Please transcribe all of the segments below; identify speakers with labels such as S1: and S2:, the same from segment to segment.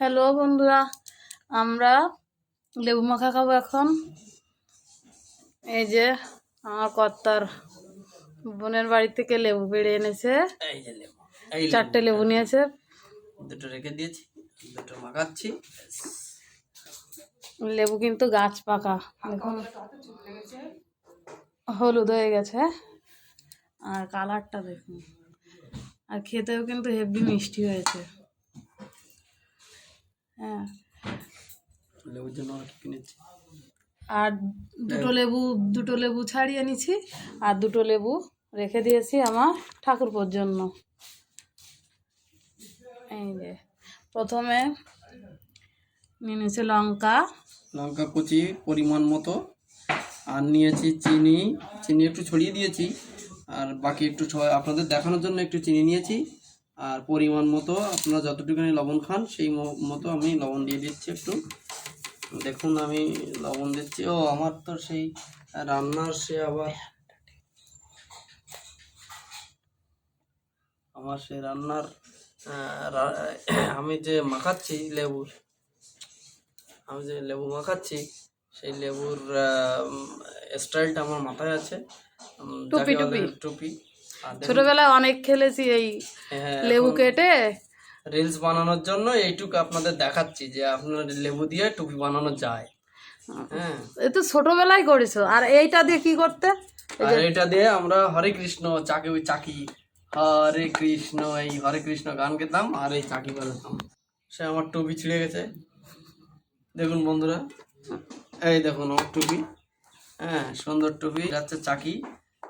S1: Hello বন্ধুরা আমরা লেবু মাখা খাব এখন। এই যে আমার কর্তার বোনের বাড়ি থেকে লেবু পেড়ে এনেছে।
S2: লেবু
S1: চারটে লেবু নিয়েছে।
S2: দুটো রেখে দিয়েছি দুটো মাখাচ্ছি।
S1: লেবু কিন্তু গাছ পাকা। দেখুন হলুদ হয়ে গেছে। আর কালারটা দেখুন। আর খেতেও কিন্তু হেভি মিষ্টি হয়েছে। হ্যাঁ।
S2: লেবুর জন্য কিনেছি।
S1: আর দুটো লেবু দুটো লেবু ছাড়িয়ে নিছি আর দুটো লেবু রেখে দিয়েছি আমার ঠাকুরপোর জন্য। এই যে প্রথমে নিয়ে নিয়েছি লঙ্কা।
S2: লঙ্কা কুচি পরিমাণ মতো আর নিয়েছি চিনি। চিনি একটু ছড়িয়ে দিয়েছি আর বাকি একটু আপনাদের দেখানোর জন্য একটু চিনি নিয়েছি। আর পরিমাণ মতো আপনারা যতটুকুনি লবণ খান সেই মতো আমি লবণ দিয়ে দিচ্ছি একটু। দেখুন আমি লবণ দিচ্ছি। ও আমার তো সেই রান্নার সে আবার আমার সে রান্নার আমি যে মাখাচ্ছি লেবুর আমি যে লেবু মাখাচ্ছি সেই লেবুর স্টাইলটা আমার মাথায় আছে।
S1: টুপি, টুপি। ছোটবেলায় অনেক খেলেছি এই
S2: হ্যাঁ,
S1: লেবু কেটে।
S2: রিলস বানানোর জন্য এইটুকু আপনাদের দেখাচ্ছি যে আপনার লেবু দিয়ে টুপি বানানো যায়। হ্যাঁ।
S1: এ তো ছোটবেলায় করেছ। আর এইটা দিয়ে কি করতে?
S2: আর এটা দিয়ে আমরা হরে কৃষ্ণ চাকি ওই চাকি হরে কৃষ্ণ এই হরে কৃষ্ণ গান গেতাম আর এই চাকি বাজাতাম। সে আমার টুপি ছিঁড়ে গেছে। দেখুন বন্ধুরা এই দেখুন আমার টুপি। হ্যাঁ সুন্দর টুপি। যাচ্ছে চাকি।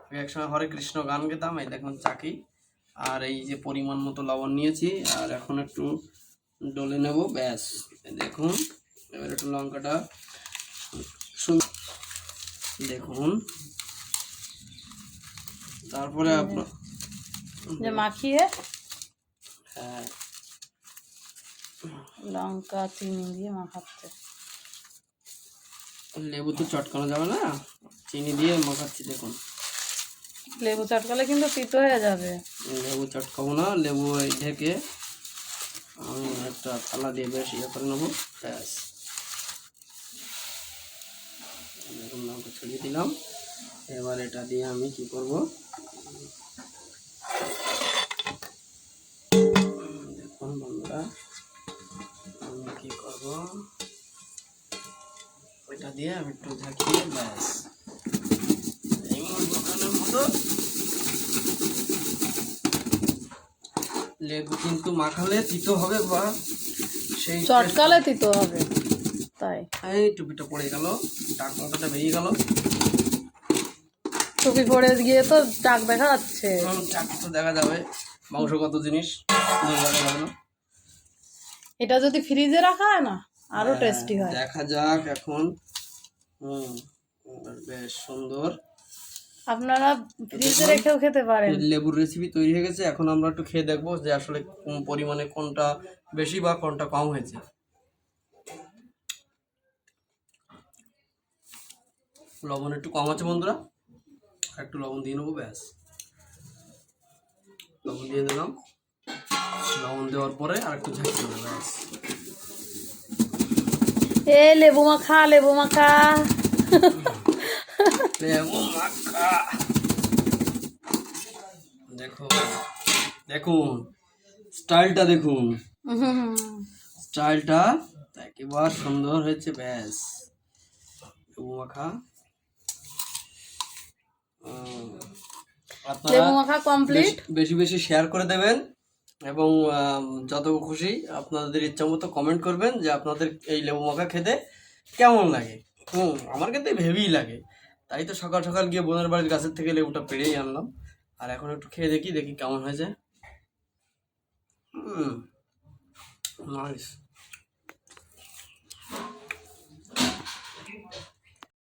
S2: আগে একসময় হরে কৃষ্ণ গান গেতাম এই দেখুন চাকি। আর এই যে পরিমাণ মতো লবণ নিয়েছি আর এখন একটু ডলে নেব ব্যাস। দেখুন এবার একটু লঙ্কাটা দেখুন। তারপরে আপনার
S1: যে মাখিয়ে
S2: হ্যাঁ।
S1: লঙ্কা চিনি দিয়ে মাখাচ্ছে।
S2: লেবু তো চটকানো যাবে না চিনি দিয়ে মাখাচ্ছি দেখুন।
S1: লেবু চটকালে কিন্তু তিতো হয়ে যাবে।
S2: লেবু চটকাবো না, লেবু ঢেকে আমি একটা থালা দিয়ে বেশ ইয়ে করে নেব, ব্যাস। দেখুন লঙ্কা ছড়িয়ে দিলাম। এবার এটা দিয়ে আমি কি করব? দেখুন বন্ধুরা, আমি কি করব? এটা দিয়ে আমি একটু ঝাঁকিয়ে ব্যাস। মতো। লেবু কিন্তু মাখালে তিতো হবে বা সেই
S1: চটকালে তিতো হবে তাই।
S2: এই টুপিটা পড়ে গেল টাক মাথাটা বেরিয়ে গেল।
S1: টুপি পরে গিয়ে তো টাক দেখা যাচ্ছে
S2: টাক তো দেখা যাবে মাংসগত জিনিস।
S1: এটা যদি ফ্রিজে রাখা হয় না আরও টেস্টি হয়।
S2: দেখা যাক এখন। হুম বেশ সুন্দর।
S1: আপনারা ফ্রিজে রেখেও খেতে পারেন।
S2: লেবুর রেসিপি তৈরি হয়ে গেছে এখন আমরা একটু খেয়ে দেখব যে আসলে কোন পরিমাণে কোনটা বেশি বা কোনটা কম হয়েছে। লবণ একটু কম আছে বন্ধুরা একটু লবণ দিয়ে নেব ব্যাস। লবণ দিয়ে দিলাম। লবণ দেওয়ার পরে আর একটু ঝাঁকি দেবো ব্যাস।
S1: এ লেবু মাখা লেবু মাখা।
S2: লেবু মাখা দেখো দেখুন স্টাইলটা দেখুন। স্টাইলটা একেবারে সুন্দর হয়েছে ব্যাস। লেবু মাখা। আপনারা
S1: লেবু মাখা কমপ্লিট
S2: বেশি- বেশি শেয়ার করে দেবেন এবং যত খুশি আপনাদের ইচ্ছা মতো কমেন্ট করবেন যে আপনাদের এই লেবু মাখা খেতে কেমন লাগে। হুম আমার খেতে ভেবেই লাগে। তাই তো সকাল সকাল গিয়ে বোনের বাড়ির গাছের থেকে লেবুটা পেরেই আনলাম। আর এখন একটু খেয়ে দেখি দেখি কেমন হয়েছে। হুম নাইস